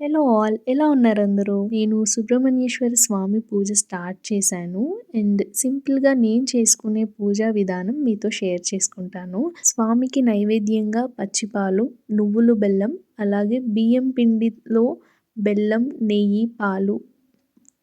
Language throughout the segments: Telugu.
హలో ఆల్ ఎలా ఉన్నారు అందరూ? నేను సుబ్రహ్మణ్యేశ్వర స్వామి పూజ స్టార్ట్ చేశాను. అండ్ సింపుల్గా నేను చేసుకునే పూజా విధానం మీతో షేర్ చేసుకుంటాను. స్వామికి నైవేద్యంగా పచ్చిపాలు నువ్వులు బెల్లం అలాగే బియ్యం పిండిలో బెల్లం నెయ్యి పాలు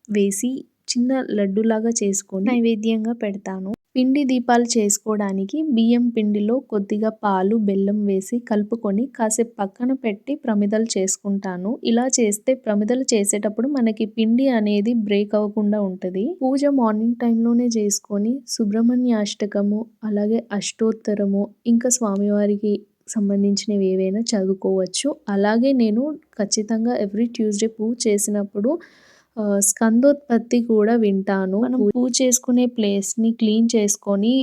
వేసి చిన్న లడ్డులాగా చేసుకొని నైవేద్యంగా పెడతాను. పిండి దీపాలు చేసుకోవడానికి బియ్యం పిండిలో కొద్దిగా పాలు బెల్లం వేసి కలుపుకొని కాసేపు పక్కన పెట్టి ప్రమిదలు చేసుకుంటాను. ఇలా చేస్తే ప్రమిదలు చేసేటప్పుడు మనకి పిండి అనేది బ్రేక్ అవ్వకుండా ఉంటుంది. పూజ మార్నింగ్ టైంలోనే చేసుకొని సుబ్రహ్మణ్య అష్టకము అలాగే అష్టోత్తరము ఇంకా స్వామివారికి సంబంధించినవి ఏవైనా చదువుకోవచ్చు. అలాగే నేను ఖచ్చితంగా ఎవ్రీ ట్యూస్డే పూజ చేసినప్పుడు స్కందోత్పత్తి కూడా వింటాను. మనం పూజ చేసుకునే ప్లేస్ని క్లీన్ చేసుకొని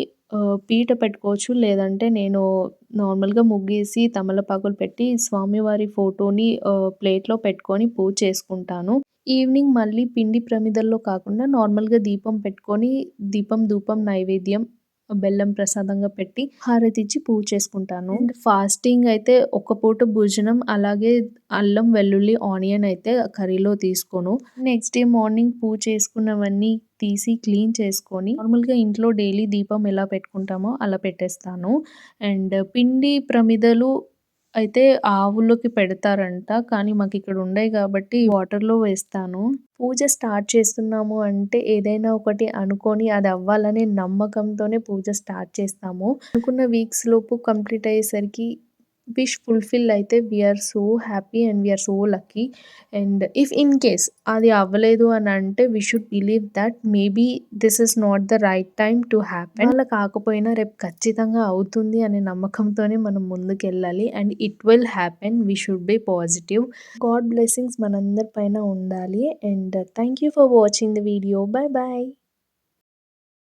పీట పెట్టుకోవచ్చు. లేదంటే నేను నార్మల్గా ముగ్గేసి తమలపాకులు పెట్టి స్వామివారి ఫోటోని ప్లేట్లో పెట్టుకొని పూజ చేసుకుంటాను. ఈవినింగ్ మళ్ళీ పిండి ప్రమిదల్లో కాకుండా నార్మల్గా దీపం పెట్టుకొని దీపం ధూపం నైవేద్యం బెల్లం ప్రసాదంగా పెట్టి హారతి ఇచ్చి పూజ చేసుకుంటాను. ఫాస్టింగ్ అయితే ఒక పూట భోజనం అలాగే అల్లం వెల్లుల్లి ఆనియన్ అయితే కర్రీలో తీసుకోను. నెక్స్ట్ డే మార్నింగ్ పూజ చేసుకున్నవన్నీ తీసి క్లీన్ చేసుకొని నార్మల్గా ఇంట్లో డైలీ దీపం ఎలా పెట్టుకుంటామో అలా పెట్టేస్తాను. అండ్ పిండి ప్రమిదలు అయితే ఆవులకి పెడతారంట. కానీ మాకు ఇక్కడ ఉండవు కాబట్టి వాటర్లో వేస్తాను. పూజ స్టార్ట్ చేస్తున్నాము అంటే ఏదైనా ఒకటి అనుకొని అది అవ్వాలనే నమ్మకంతోనే పూజ స్టార్ట్ చేస్తాము. అనుకున్న వీక్స్ లోపు కంప్లీట్ అయ్యేసరికి విష్ ఫుల్ఫిల్ అయితే we're so happy and we're so lucky and if in case అది అవ్వలేదు అని అంటే we should believe that maybe this is not the right time to happen అలా కాకపోయినా రేపు ఖచ్చితంగా అవుతుంది అనే నమ్మకంతోనే మనం ముందుకు వెళ్ళాలి and it will happen we should be positive God blessings మనందరి పైన ఉండాలి. And thank you for watching the video bye bye